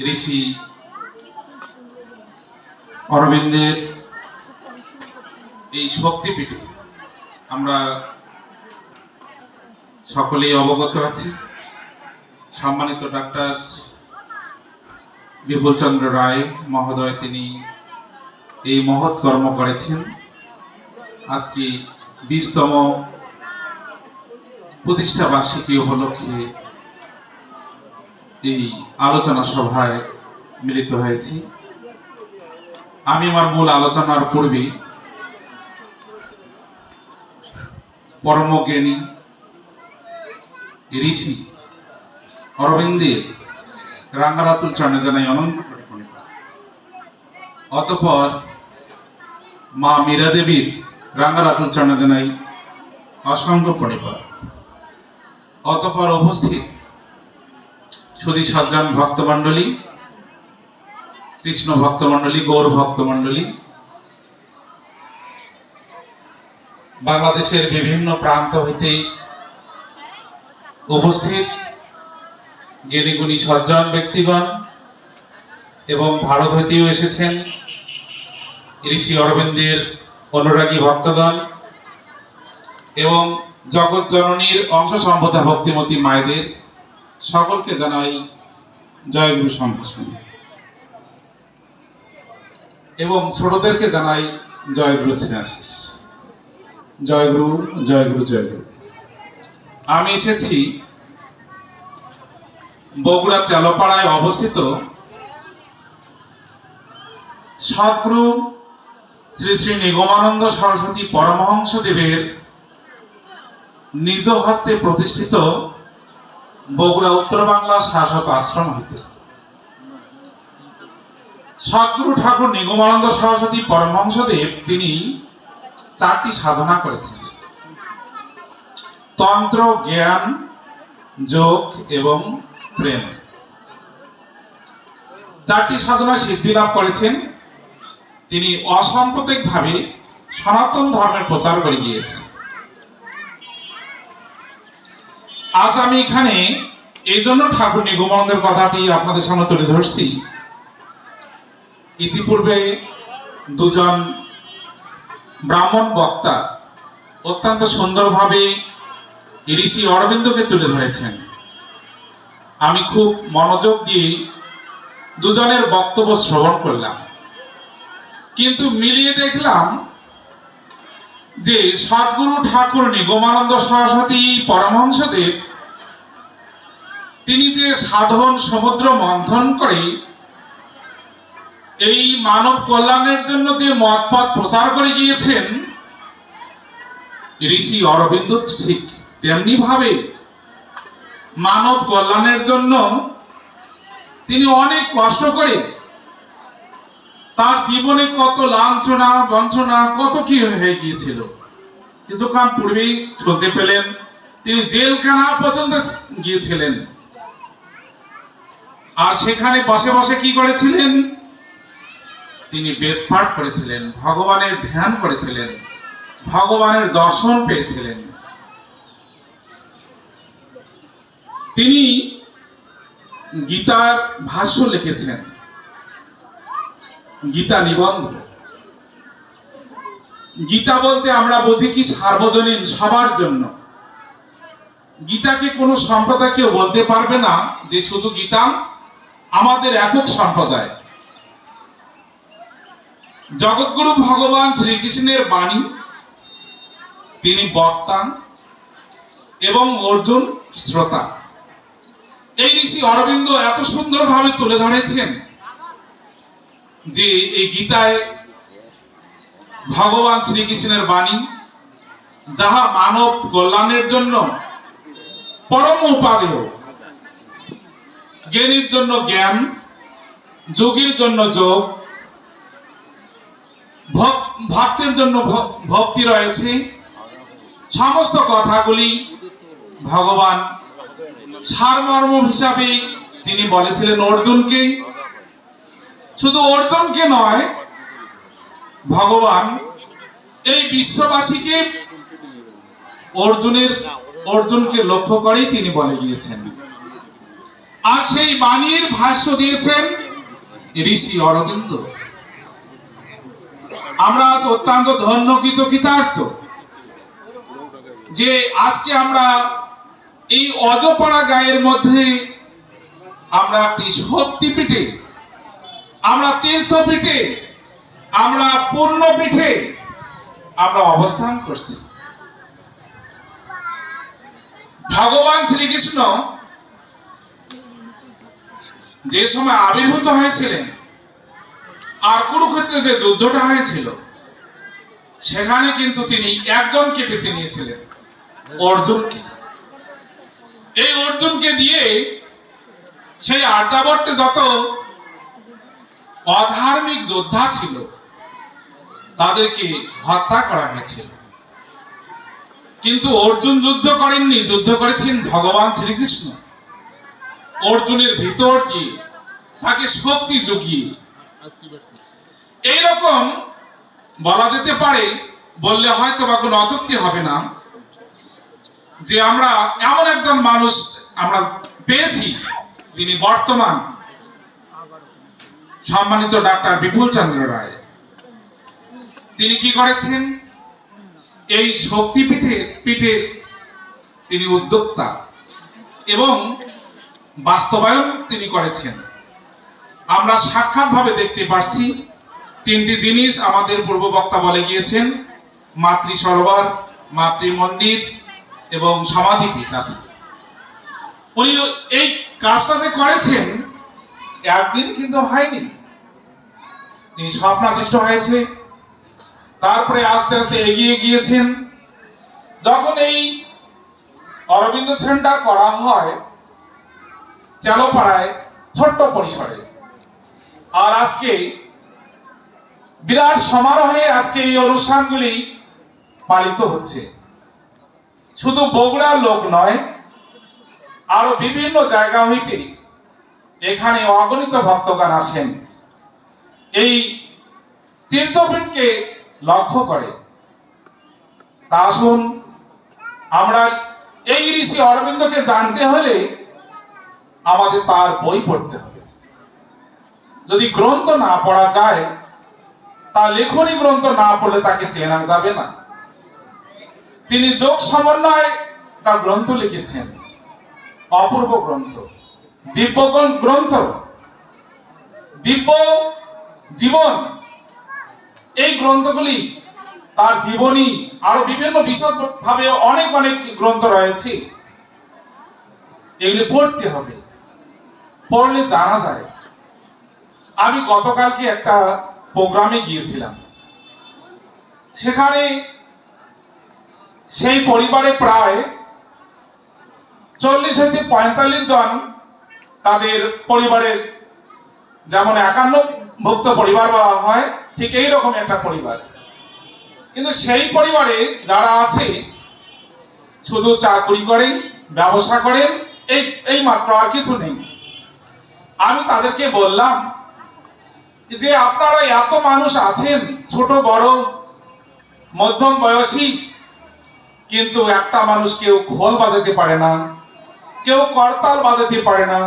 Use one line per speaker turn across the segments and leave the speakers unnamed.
ঋষি অরবিন্দের এই শক্তিপীঠে আমরা সকলেই অবগত আছি। সম্মানিত ডাক্তার বিপুলচন্দ্র রায় মহোদয়, তিনি এই মহৎ কর্ম করেছেন। আজকে বিশতম প্রতিষ্ঠা বার্ষিকী উপলক্ষে এই আলোচনা সভায় মিলিত হয়েছি আমি আমার মূল আলোচনার পূর্বে পরমজ্ঞানী ঋষি অরবিন্দের রাঙ্গারাতুল চরণে জানাই অনন্ত। অতঃপর মা মীরা দেবীর রাঙ্গারাতুল চরণে জানাই অসংখ্য প্রণিপাত অতপর উপস্থিত সুধী সজ্জন ভক্তমণ্ডলী কৃষ্ণ ভক্তমণ্ডলী গৌর ভক্তমণ্ডলী বাংলাদেশের বিভিন্ন প্রান্ত হইতে উপস্থিত জ্ঞানীগুণী সজ্জন ব্যক্তিগণ এবং ভারত হইতেও এসেছেন ঋষি অরবিন্দের অনুরাগী ভক্তগণ এবং জগৎ জননীর অংশ সম্পদা ভক্তিমতী মায়েদের সকলকে জানাই জয়গুরু সম্ভাষণ। এবং ছোটদেরকে জানাই জয়গুরু সিনাশিস জয়গুরু জয়গুরু জয়গুরু। আমি এসেছি বগুড়া চালপাড়ায় অবস্থিত সদ্গুরু শ্রী শ্রী নিগমানন্দ সরস্বতী পরমহংস দেবের নিজ হস্তে প্রতিষ্ঠিত বগুড়া, উত্তর বাংলা শাসক আশ্রম হইতে। সদ্গুরু ঠাকুর নিগমানন্দ সরস্বতী পরমহংসদেব, তিনি চারটি সাধনা করেছিলেন। তন্ত্র, জ্ঞান, যোগ এবং প্রেম। চারটি সাধনা সিদ্ধি লাভ করেছেন। তিনি অসাম্প্রদায়িক ভাবে সনাতন ধর্মের প্রচার করে গিয়েছেন। আজ আমি এখানে এই জন্য ঠাকুর নিগমানন্দের কথাটি আপনাদের সামনে তুলে ধরছি। ইতিপূর্বে দুজন ব্রাহ্মণ বক্তা অত্যন্ত সুন্দরভাবে ঋষি অরবিন্দকে তুলে ধরেছেন। আমি খুব মনোযোগ দিয়ে দুজনের বক্তব্য শ্রবণ করলাম। কিন্তু মিলিয়ে দেখলাম যে সদ্গুরু ঠাকুর নিগমানন্দ সরস্বতী পরমহংসদেব, তিনি যে সাধন সমুদ্র মন্থন করে, এই মানব কল্যাণের জন্য যে মতপথ প্রচার করে গিয়েছেন, ঋষি অরবিন্দ ঠিক তেমনি ভাবে মানব কল্যাণের জন্য তিনি অনেক কষ্ট করে তার জীবনে কত লাঞ্ছনা, বঞ্চনা, কত কি হয়ে গিয়েছিল। কিছুক্ষণ পূর্বেই শুনতে পেলেন, তিনি জেলখানা পর্যন্ত গিয়েছিলেন। আর সেখানে বসে বসে কি করেছিলেন? তিনি বেদ পাঠ করেছিলেন, ভগবানের ধ্যান করেছিলেন, ভগবানের দর্শন পেয়েছিলেন। তিনি গীতার ভাষ্য লিখেছেন গীতা নিবন্ধ। গীতা বলতে আমরা বুঝি কি সার্বজনীন, সবার জন্য। গীতাকে কোনো সম্প্রদায় কেউ বলতে পারবে না যে শুধু গীতা আমাদের একক সম্প্রদায়। জগৎগুরু ভগবান শ্রীকৃষ্ণের বাণী, তিনি বক্তা এবং অর্জুন শ্রোতা। এই ঋষি অরবিন্দ এত সুন্দরভাবে তুলে ধরেছেন। যে এই গীতায় ভগবান শ্রীকৃষ্ণের বাণী, যাহা মানব কল্যাণের জন্য পরম উপাদেয়, জ্ঞানীর জন্য জ্ঞান, যোগীর জন্য যোগ, ভক- ভক্তের জন্য ভক্তি রয়েছে, সমস্ত কথাগুলি ভগবান সারমর্ম হিসাবে তিনি বলেছিলেন অর্জুনকে। শুধু অর্জুনকে নয়, ভগবান এই বিশ্ববাসীকে অর্জুনের, অর্জুনকে লক্ষ্য করেই তিনি বলে গিয়েছেন। আর সেই বাণীর ভাষ্য দিয়েছেন ঋষি অরবিন্দ। আমরা আজ অত্যন্ত ধন্য কৃতকৃতার্থ যে আজকে আমরা এই অজপাড়া গায়ের মধ্যে আমরা একটি শক্তিপীঠে আমরা তীর্থপীঠে, আমরা পূর্ণপীঠে আমরা অবস্থান করছি। ভগবান শ্রীকৃষ্ণ যে সময় আবির্ভূত হয়েছিলেন, আর কুরুক্ষেত্রে যে যুদ্ধটা হয়েছিল, সেখানে কিন্তু তিনি একজনকে বেছে নিয়েছিলেন, অর্জুনকে। এই অর্জুনকে দিয়ে সেই আর্যাবর্তে যত অধার্মিক যোদ্ধা ছিল। তাদেরকে হত্যা করা হয়েছিল। কিন্তু অর্জুন যুদ্ধ করেননি, যুদ্ধ করেছেন ভগবান শ্রীকৃষ্ণ। অর্জুনের ভিতর দিয়ে তাকে শক্তি জুগিয়ে। এইরকম বলা যেতে পারে, বললে হয়তো বা কোনো অতৃপ্তি হবে না, যে আমরা এমন একজন মানুষ আমরা পেয়েছি, যিনি বর্তমান সম্মানিত ডাক্তার বিপুল চন্দ্র রায়। তিনি কি করেছেন? এই শক্তিপীঠে পিঠে তিনি উদ্যোক্তা এবং বাস্তবায়ন তিনি করেছেন। আমরা সাক্ষাৎভাবে দেখতে পাচ্ছি তিনটি জিনিস আমাদের পূর্ব বক্তা বলে গিয়েছেন। মাতৃ সরোবর, মাতৃ মন্দির এবং সমাধিপীঠ আছে। উনি এই কাজটা যে করেছেন একদিন কিন্তু হয়নি। তিনি স্বপ্নাদিষ্ট হয়েছে। তারপরে আস্তে আস্তে এগিয়ে গিয়েছেন। যখন এই অরবিন্দ সেন্টার করা হয়, চালোপাড়ায়, ছোট্ট পরিসরে। আর আজকে বিরাট সমারোহে আজকে এই অনুষ্ঠানগুলি পালিত হচ্ছে। শুধু বগুড়ার লোক নয়, আরও বিভিন্ন জায়গা হইতে এখানে অগণিত ভক্তগণ আসেন। এই তীর্থপীঠকে লক্ষ্য করে। তা আসুন আমরা এই ঋষি অরবিন্দকে জানতে হলে আমাদের তার বই পড়তে হবে। যদি গ্রন্থ না পড়া যায়, তা লেখনী গ্রন্থ না পড়লে তাকে চেনা যাবে না। তিনি যোগ সমন্বয় একটা গ্রন্থ লিখেছেন, অপূর্ব গ্রন্থ। দিব্য গ্রন- গ্রন্থ, দিব্য জীবন, এই গ্রন্থগুলি তার জীবনী আরও বিভিন্ন বিশদ ভাবে অনেক অনেক গ্রন্থ রয়েছে। এগুলি পড়তে হবে, পড়লে জানা যায়। আমি গতকালকে একটা প্রোগ্রামে গিয়েছিলাম। সেখানে সেই পরিবারে প্রায় চল্লিশ হইতে পঁয়তাল্লিশ জন তাদের পরিবারের যেমন একান্ন ভুক্ত পরিবার বলা হয়, ঠিক এই রকম একটা পরিবার। কিন্তু সেই পরিবারে যারা আছে, শুধু চাকরি করেন, ব্যবসা করেন, এই এই মাত্র আর কিছু নেই। আমি তাদেরকে বললাম যে আপনারা এত মানুষ আছেন, ছোট, বড়, মধ্যম বয়সী, কিন্তু একটা মানুষ কেউ খোল বাজাতে পারে না, কেউ করতাল বাজাতে পারে না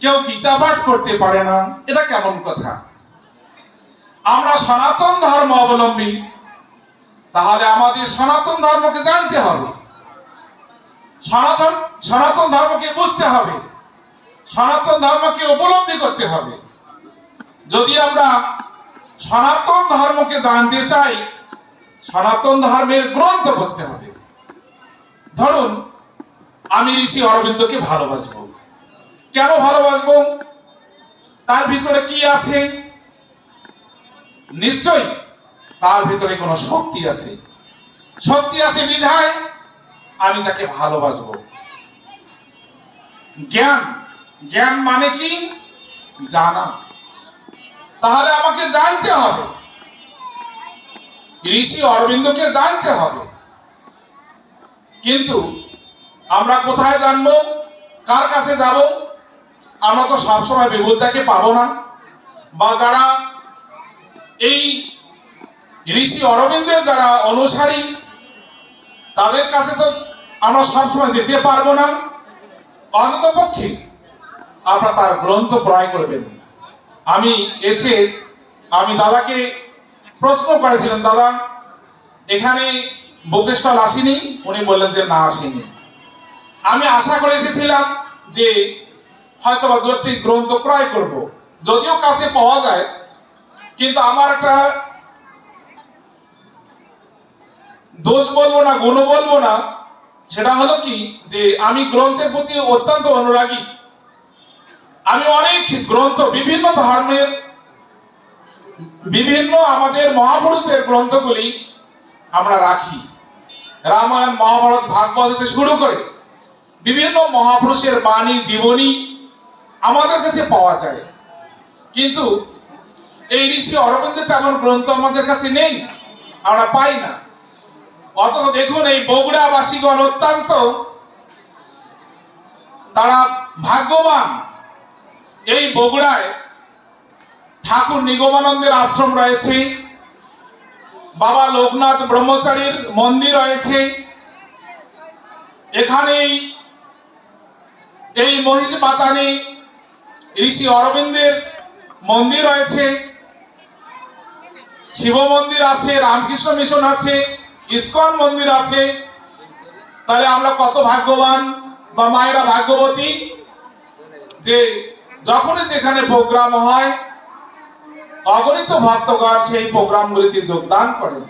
কেউ গীতা পাঠ করতে পারে না, এটা কেমন কথা? আমরা সনাতন ধর্ম অবলম্বী, তাহলে আমাদের সনাতন ধর্মকে জানতে হবে। সনাতন সনাতন ধর্মকে বুঝতে হবে। সনাতন ধর্মকে উপলব্ধি করতে হবে। যদি আমরা সনাতন ধর্মকে জানতে চাই, সনাতন ধর্মের গ্রন্থ পড়তে হবে। ধরুন, আমি ঋষি অরবিন্দকে ভালোবাসবো। কেন ভালোবাসবো? তার ভিতরে কি আছে? নিশ্চয়ই তার ভিতরে কোনো শক্তি আছে। শক্তি আছে বিধায় আমি তাকে ভালোবাসবো। জ্ঞান। জ্ঞান মানে কি? জানা। তাহলে আমাকে জানতে হবে। ঋষি অরবিন্দকে জানতে হবে। কিন্তু আমরা কোথায় জানব? কার কাছে যাব? আমরা তো সবসময় বিভূতাকে পাবো না। বা যারা এই ঋষি অরবিন্দের যারা অনুসারী, তাদের কাছে তো আমরা সবসময় যেতে পারব না। অন্ততপক্ষে আপনারা তার গ্রন্থ ক্রয় করবেন। আমি এসে, আমি দাদাকে প্রশ্ন করেছিলাম, দাদা, এখানে বুক স্টল আসেনি? উনি বললেন যে, না, আসেনি। আমি আশা করে এসেছিলাম যে হয়তো বা দু একটি গ্রন্থ ক্রয় করব। যদিও কাছে পাওয়া যায়, কিন্তু আমার একটা দোষ বলব না গুণ বলব না। সেটা হলো কি, যে আমি গ্রন্থের প্রতি অত্যন্ত অনুরাগী। আমি অনেক গ্রন্থ, বিভিন্ন ধর্মের, বিভিন্ন আমাদের মহাপুরুষদের গ্রন্থগুলি আমরা রাখি। রামায়ণ, মহাভারত, ভাগবত শুরু করে বিভিন্ন মহাপুরুষের বাণী, জীবনী আমাদের কাছে পাওয়া যায়। কিন্তু এই ঋষি অরবিন্দের তেমন গ্রন্থ আমাদের কাছে নেই, আমরা পাই না। অথচ দেখুন, এই বগুড়াবাসীগণ অত্যন্ত, তারা ভাগ্যবান। এই বগুড়ায় ঠাকুর নিগমানন্দের আশ্রম রয়েছে, বাবা লোকনাথ ব্রহ্মচারীর মন্দির রয়েছে। এখানেই এই মহিষ পাতানে ঋষি অরবিন্দের মন্দির রয়েছে শিব মন্দির আছে, রামকৃষ্ণ মিশন আছে, ইস্কন মন্দির আছে। তাহলে আমরা কত ভাগ্যবান বা মায়েরা ভাগ্যবতী? যে যখনই যেখানে প্রোগ্রাম হয়, অগণিত ভক্তগণ সেই প্রোগ্রামগুলিতে যোগদান করেন।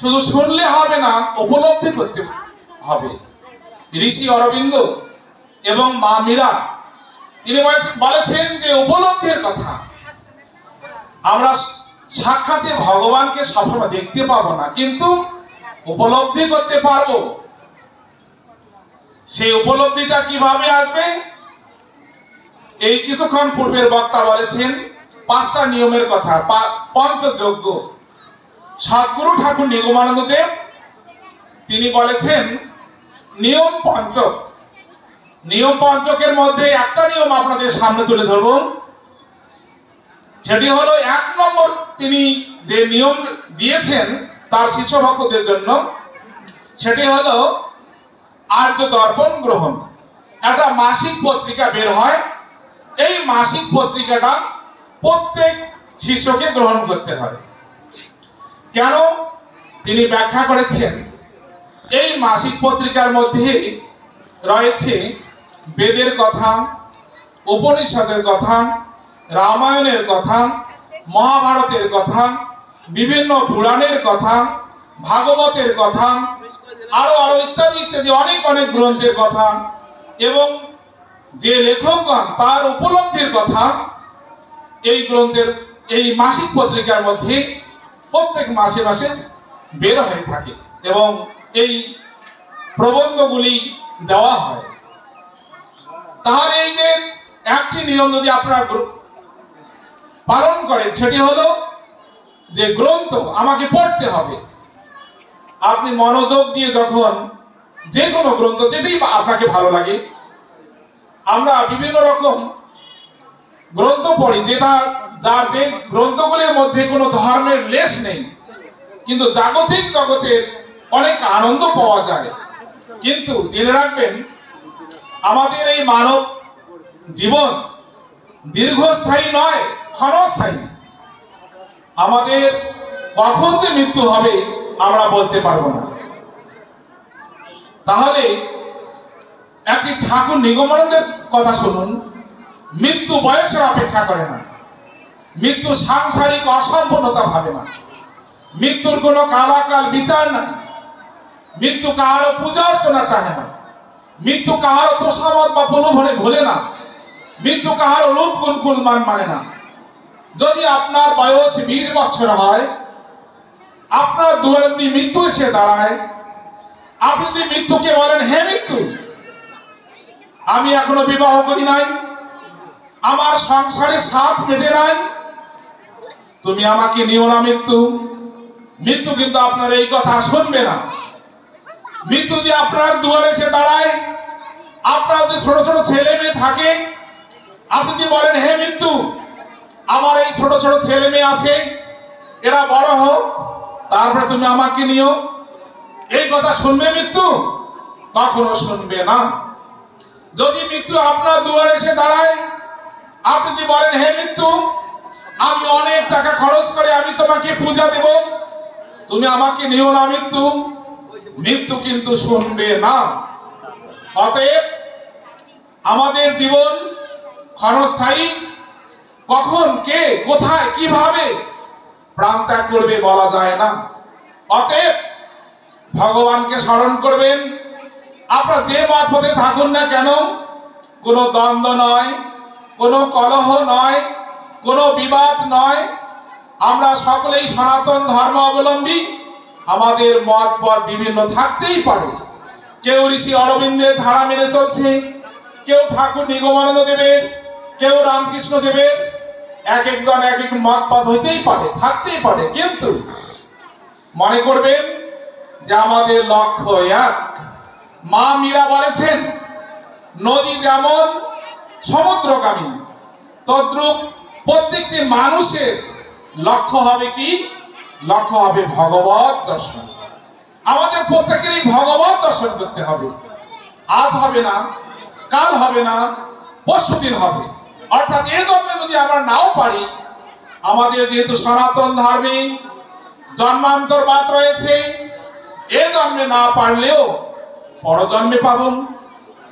শুধু শুনলে হবে না, উপলব্ধি করতে হবে। ঋষি অরবিন্দ এবং মা মীরা তিনি বলেছেন- যে উপলব্ধির কথা। আমরা সাক্ষাতে ভগবানকে সবসময় দেখতে পাবো না, কিন্তু উপলব্ধি করতে পারব। সেই উপলব্ধিটা কীভাবে আসবে? এই কিছুক্ষণ পূর্বের বক্তা বলেছেন, পাঁচটা নিয়মের কথা পঞ্চযজ্ঞ। সদ্গুরু ঠাকুর নিগমানন্দ দেব, তিনি বলেছেন, নিয়ম পঞ্চক। নিয়ম পঞ্চকের মধ্যে একটা নিয়ম আপনাদের সামনে তুলে ধরব। সেটি হলো এক নম্বর তিনি যে নিয়ম দিয়েছেন তার শিষ্য ভক্তদের জন্য, সেটি হলো আর্য দর্পণ গ্রহণ। একটা মাসিক পত্রিকা বের হয়, এই মাসিক পত্রিকাটা প্রত্যেক শিষ্যকে গ্রহণ করতে হয়। কেন? তিনি ব্যাখ্যা করেছেন, এই মাসিক পত্রিকার মধ্যে রয়েছে বেদের কথা, উপনিষদের কথা, রামায়ণের কথা, মহাভারতের কথা, বিভিন্ন পুরাণের কথা, ভাগবতের কথা, আরও আরও ইত্যাদি ইত্যাদি অনেক অনেক গ্রন্থের কথা এবং যে লেখকগণ তার উপলব্ধির কথা এই গ্রন্থের, এই মাসিক পত্রিকার মধ্যে প্রত্যেক মাসে মাসে বের হয়ে থাকে এবং এই প্রবন্ধগুলি দেওয়া হয়। তাহলে এই যে একটি নিয়ম যদি আপনারা পালন করেন, সেটি হলো যে গ্রন্থ আমাকে পড়তে হবে। আপনি মনোযোগ দিয়ে যখন যে কোনো গ্রন্থ যেটাই বা আপনাকে ভালো লাগে, আমরা বিভিন্ন রকম গ্রন্থ পড়ি, যেটা যার যে গ্রন্থগুলির মধ্যে কোনো ধর্মের লেশ নেই, কিন্তু জাগতিক জগতের অনেক আনন্দ পাওয়া যায়। কিন্তু জেনে রাখবেন আমাদের এই মানব জীবন দীর্ঘস্থায়ী নয়, ক্ষণস্থায়ী। আমাদের কখন যে মৃত্যু হবে আমরা বলতে পারব না। তাহলে একটি ঠাকুর নিগমানন্দের কথা শুনুন, মৃত্যু বয়সের অপেক্ষা করে না। মৃত্যু সাংসারিক অসম্পূর্ণতা ভাবে না। মৃত্যুর কোনো কালাকাল বিচার নাই। মৃত্যু কাহারও পূজা অর্চনা চাহে না। মৃত্যু কাহারও তোষামত বা প্রলোভনে ভোলে না। মৃত্যু কাহার রূপ গুণ গুণমান মানে না। যদি আপনার বয়স বিশ বছর হয়, আপনার দুয়ারে যদি মৃত্যু এসে দাঁড়ায়, আপনি যদি মৃত্যুকে বলেন, হে মৃত্যু, আমি এখনও বিবাহ করি নাই, আমার সংসারে সাথ মেটে নাই, তুমি আমাকে নিও না মৃত্যু। মৃত্যু কিন্তু আপনার এই কথা শুনবে না। মৃত্যু যদি আপনার দুয়ারে এসে দাঁড়ায়। আপনার যদি ছোট ছোট ছেলে মেয়ে থাকে, আপনি যদি বলেন, হে মৃত্যু, আমার এই ছোট ছোট ছেলে মেয়ে আছে, এরা বড় হোক, তারপরে তুমি আমাকে নিও এই কথা শুনবে মৃত্যু? কখনো শুনবে না। যদি মৃত্যু আপনার দুয়ারে এসে দাঁড়ায়, আপনি যদি বলেন, হে মৃত্যু, আমি অনেক টাকা খরচ করে আমি তোমাকে পূজা দেব, তুমি আমাকে নিও না মৃত্যু মৃত্যু কিন্তু শুনবে না। অতএব আমাদের জীবন ক্ষণস্থায়ী। কখন, কে, কোথায়, কীভাবে প্রাণ ত্যাগ করবে বলা যায় না। অতএব ভগবানকে স্মরণ করবেন। আপনার যে মত পথে থাকুন না কেন, কোনো দ্বন্দ্ব নয়, কোনো কলহ নয়, কোনো বিবাদ নয়। আমরা সকলেই সনাতন ধর্ম অবলম্বী আমাদের মত পথ বিভিন্ন থাকতেই পারে। কেউ ঋষি অরবিন্দের ধারা মেনে চলছে, কেউ ঠাকুর নিগমানন্দ দেবের, কেউ রামকৃষ্ণ দেবের, এক একজন এক এক মত পথ হইতেই পারে, থাকতেই পারে, কিন্তু মনে করবেন যে আমাদের লক্ষ্য এক। মা মীরা বলেছেন, নদী যেমন সমুদ্রগামী, তদ্রুপ প্রত্যেকটি মানুষের লক্ষ্য হবে কি? লক্ষ্য হবে ভগবত দর্শন। আমাদের প্রত্যেকেরই ভগবত দর্শন করতে হবে। আজ হবে না, কাল হবে না, পরশু দিন হবে। অর্থাৎ এ জন্মে যদি আমরা নাও পারি, আমাদের যেহেতু সনাতন ধর্মে জন্মান্তর বাদ রয়েছে, এ জন্মে না পারলেও পরজন্মে পাবো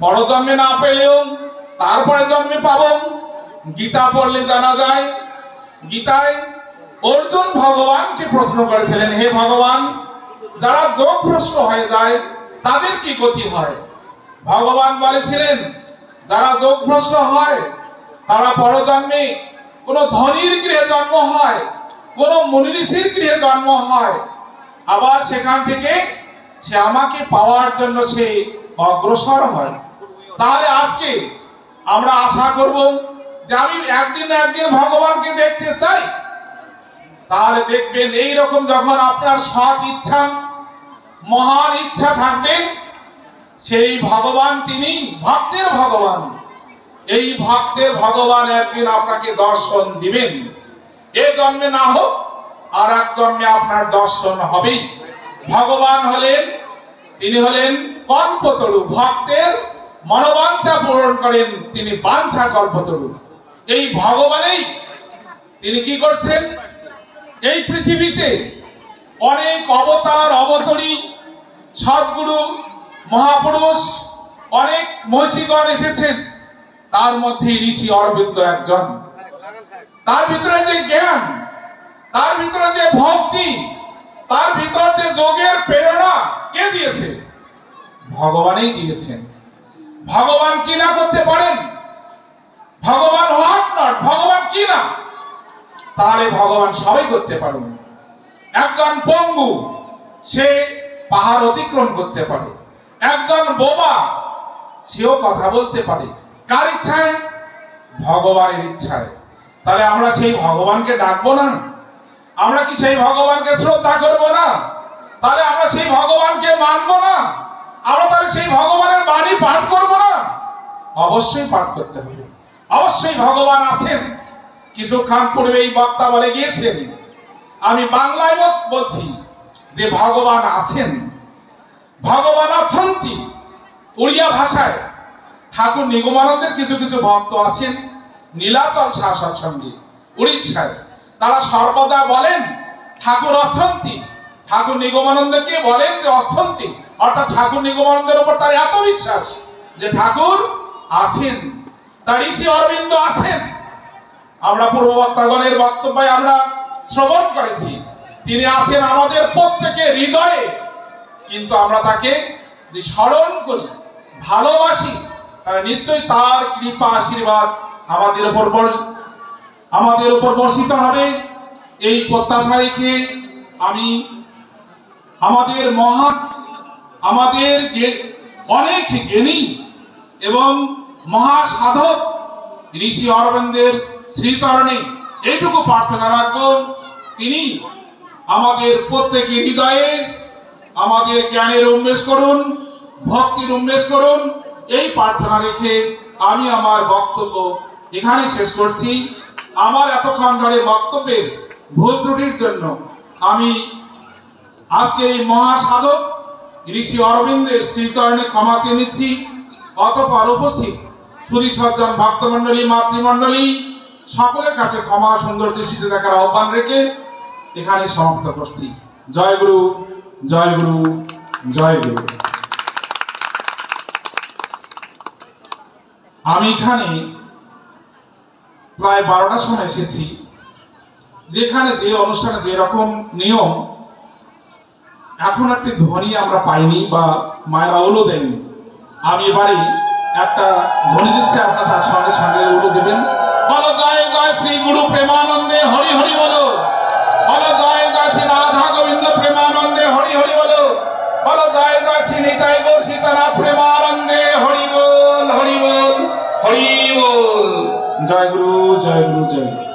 পরজন্মে না পেলেও তারপরে জন্মে পাবো গীতা পড়লে জানা যায়, গীতায় অর্জুন ভগবানকে প্রশ্ন করেছিলেন, হে ভগবান, যারা যোগ ভ্রষ্ট হয়ে যায়, তাদের কি গতি হয়? ভগবান বলেছিলেন, যারা যোগ ভ্রষ্ট হয়, তারা পরজন্মে কোনো ধনীর গৃহে জন্ম হয়, কোনো মুনি গৃহে জন্ম হয়। আবার সেখান থেকে সে আমাকে পাওয়ার জন্য সে অগ্রসর হয়। তাহলে আজকে আমরা আশা করব যে আমি একদিন একদিন ভগবানকে দেখতে চাই। তাহলে দেখবেন এই রকম যখন আপনার সৎ ইচ্ছা, মহান ইচ্ছা থাকবে, সেই ভগবান তিনি ভক্তের ভগবান। এই ভক্তের ভগবান একদিন আপনাকে দর্শন দিবেন। এ জন্মে না হোক, আর এক জন্মে আপনার দর্শন হবেই। ভগবান হলেন, তিনি হলেন কল্পতরু, ভক্তের মনোবাঞ্ছা পূরণ করেন, তিনি বাঞ্ছা কল্পতরু। এই ভগবানেই তিনি কি করছেন? এই পৃথিবীতে অনেক অবতার, অবতরী, সদ্গুরু, মহাপুরুষ, অনেক মহিষীগণ এসেছেন। তার মধ্যে ঋষি অরবিন্দ একজন। তার ভিতরে যে জ্ঞান, তার ভিতরে যে ভক্তি, তার ভিতর যে যোগের প্রেরণা, কে দিয়েছে? ভগবানই দিয়েছেন। ভগবান কি না করতে পারেন? ভগবান হোয়াট নট ভগবান কি না? তাহলে ভগবান সবাই করতে পারেন। একজন পঙ্গু, সে পাহাড় অতিক্রম করতে পারে। একজন বোবা সেও কথা বলতে পারে। কার ইচ্ছায়? ভগবানের ইচ্ছায়। তাহলে আমরা সেই ভগবানকে ডাকবো না? আমরা কি সেই ভগবানকে শ্রদ্ধা করব না? তাহলে আমরা সেই ভগবানকে মানবো না? আমরা তাহলে সেই ভগবানের বাণী পাঠ করব না? অবশ্যই পাঠ করতে হবে। অবশ্যই ভগবান আছেন। কিছুক্ষণ পূর্বে এই বক্তা বলে গিয়েছেন, আমি বাংলায় বল- বলছি যে ভগবান আছেন। ভগবান অছন্তি উড়িয়া ভাষায় ঠাকুর নিগমানন্দের কিছু কিছু ভক্ত আছেন, নীলাচল শাসক সঙ্গে, উড়িষ্যায়। তারা সর্বদা বলেন, ঠাকুর অস্থন্তি ঠাকুর নিগমানন্দকে বলেন যে অস্থন্তি অর্থাৎ ঠাকুর নিগমানন্দের উপর তার এত বিশ্বাস যে ঠাকুর আছেন। তার ঋষি অরবিন্দ আছেন। আমরা পূর্ব বক্তাগণের বক্তব্যে আমরা শ্রবণ করেছি। তিনি আছেন আমাদের প্রত্যেকে হৃদয়ে। কিন্তু আমরা তাকে স্মরণ করি, ভালোবাসি। তাহলে নিশ্চয়ই তার কৃপা, আশীর্বাদ আমাদের উপর আমাদের উপর বর্ষিত হবে। এই প্রত্যাশা রেখে আমি আমাদের মহান, আমাদের অনেক জ্ঞানী এবং মহাসাধক ঋষি অরবিন্দের শ্রীচরণে এইটুকু প্রার্থনা রাখব। তিনি আমাদের প্রত্যেকের হৃদয়ে আমাদের জ্ঞানের উন্মেষ করুন, ভক্তির উন্মেষ করুন। এই প্রার্থনা রেখে আমি আমার বক্তব্য এখানে শেষ করছি। আমার এতক্ষণ ধরে বক্তব্যের ভুল ত্রুটির জন্য আমি আজকে এই মহাসাধক ঋষি অরবিন্দের শ্রীচরণে ক্ষমা চেয়ে নিচ্ছি। অতপর উপস্থিত সুদী সজ্জন ভক্তমণ্ডলী, মাতৃমণ্ডলী, সকলের কাছে ক্ষমা সুন্দর দৃষ্টিতে দেখার আহ্বান রেখে এখানে সমাপ্ত করছি। জয় গুরু জয় গুরু জয় গুরু। আমি এখানে প্রায় বারোটার সময় এসেছি। যেখানে যে অনুষ্ঠানে যে রকম নিয়ম, এখন একটি ধ্বনি আমরা পাইনি বা মায়েরা উলো দেয়নি। আমি এবারে একটা ধ্বনি দিচ্ছে, আপনার তার সঙ্গে সঙ্গে উঠে দেবেন। বলো জয় জয় শ্রী গুরু প্রেমানন্দে, হরি হরি বলো। বলো জয় জয় শ্রী রাধা গোবিন্দ প্রেমানন্দে, হরি হরি বলো। বলো জয় জয় শ্রী নিতাই গো সীতানাথ প্রেমানন্দে, হরি বল হরি বল হরি বল। জয় গুরু জয় গুরু জয় গুরু।